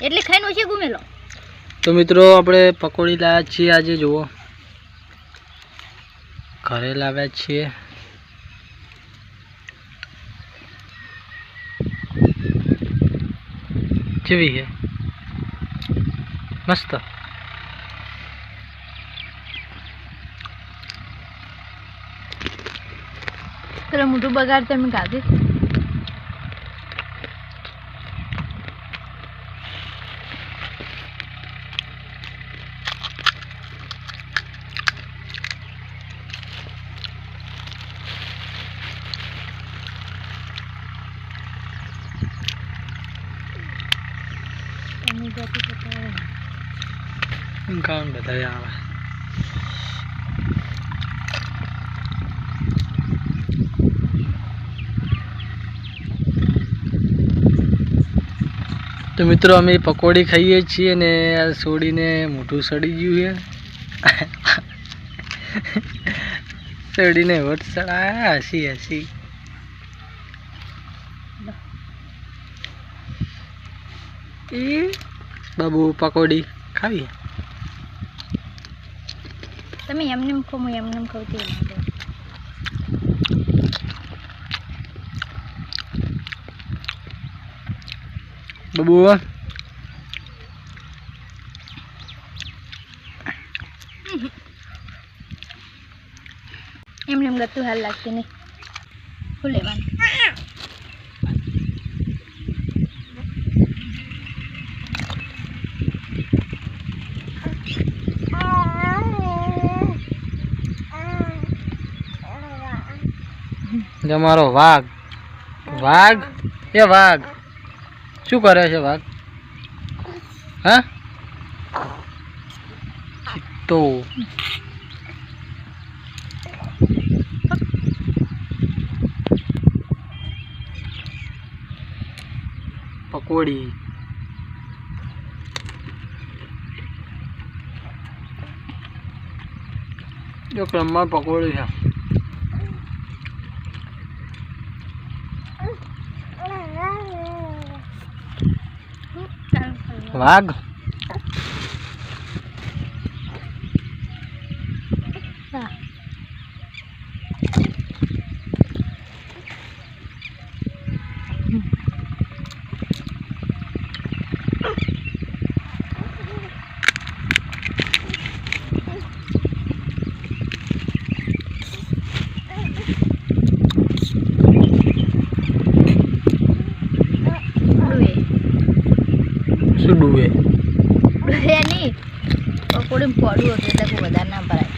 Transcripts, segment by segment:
એટલે ખાઈને ઓછી ગુમેલો. તો મિત્રો આપણે પકોડી લાવ્યા છીએ આજે જુઓ. ઘરે લાવ્યા છીએ. કેવી છે? મસ્ત. પેલો મોટું બગાડ તમે ખાધી કામ બધા આવે તો મિત્રો અમે પકોડી ખાઈએ છીએ ને આ સોડીને મોઢું સડી ગયું છે. સડીને વટ સડા હસી હસી. એ બાબુ પકોડી ખાવી? તમે એમને એમ ખો હું એમને એમ ખાઉં બાબુ એમને એમ ગતું હાલ લાગતી નહીં. શું લેવાનું? તમારો વાઘ. વાઘ? એ વાઘ. શું કરે છે વાઘ? હા? ચિત્તો. પકોડી. જો ક્રમમાં પકોડી છે. વાઘ હા. ડુએ શું ડૂબે ડુએ નહીં પકોડી પડ્યું હતું એટલે વધારે ના ભરાય.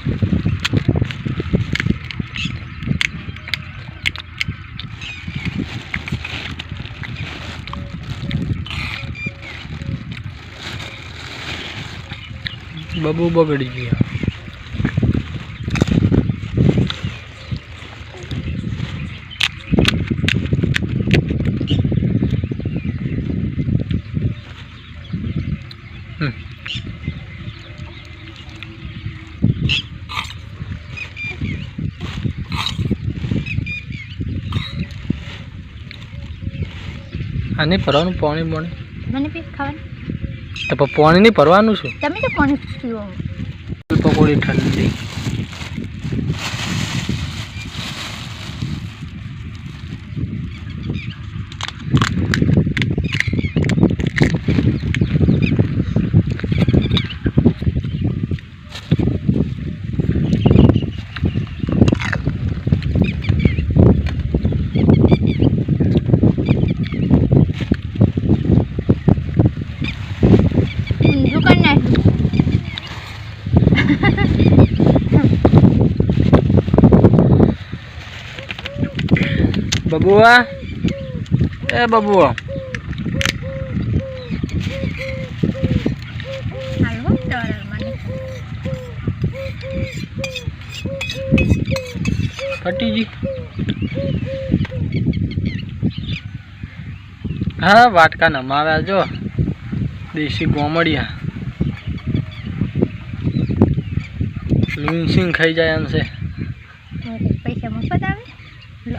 બબુ બગડી ગયા. આ નહીં ભરવાનું પાણી પાણી મને બી ખાવાનું. તો પણ નહીં ભરવાનું શું? તમે તો પાણી પીવો પકોડી ઠંડી. બબુઆ? એ બબુઆ ફટીજી. હા વાટકા નમાવ્યા જો. દેશી ગોમડિયા. લુનસિંગ ખાઈ જાય એમ છે. પૈસા મફત આવે? લો.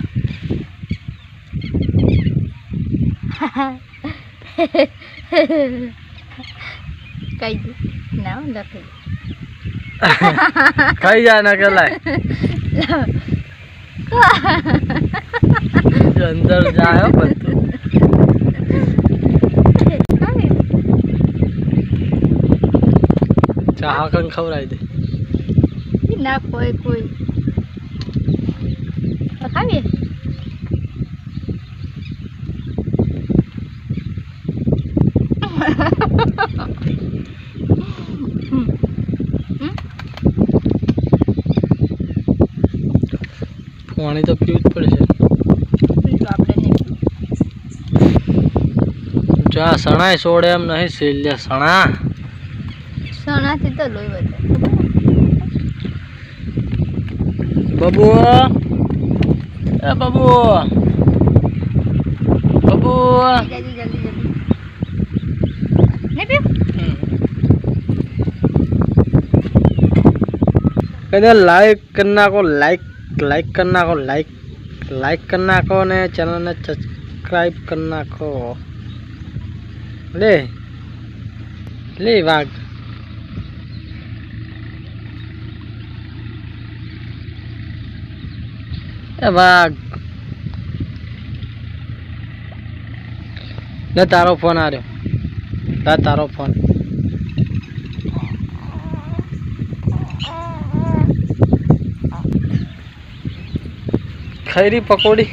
કઈ દે. ના લખી ખાઈ જાય ના કે લાય અંદર જાય બધું. ચા કન ખવડાવી દે. ના કોઈ કોઈ. ખાવીએ પાણી તો પીવું જ પડશે. જા સણાય છોડે એમ નહીં સેલ્યા સણા સણાથી તો લોહી વધે. બબુ એ બબુ બબુ જલ્દી જલ્દી જલ્દી ને પીઓ કને લાઈક કરી નાખો લાઈક લાઈક કરી નાખો લાઈક લાઈક કરી નાખો અને ચેનલને સબસ્ક્રાઈબ કરી નાખો લે લે વાઘ એ વાઘ. લે તારો ફોન આવ્યો લા તારો ફોન. ખૈરી પકોડી.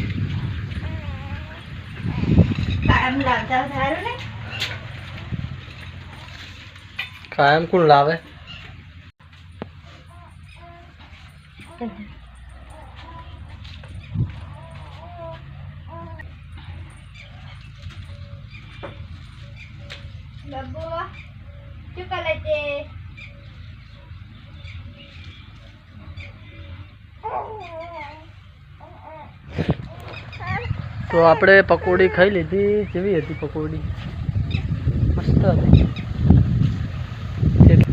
ને? કાયમ કોણ લાવે? બબ્બુ શું છે તો આપણે પકોડી ખાઈ લીધી. કેવી હતી પકોડી? મસ્ત હતી.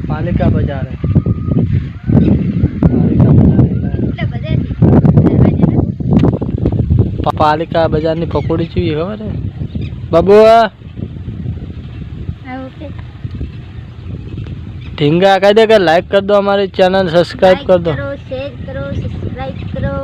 પાલિકા બજારે. પાલિકા બજારની પકોડી જેવી ખબર છે? બાબુ ઢીંગા કહી દે કે લાઈક કરી દો અમારી ચેનલ સબસ્ક્રાઈબ કરી દો. શેર કરો સબસ્ક્રાઈબ કરો.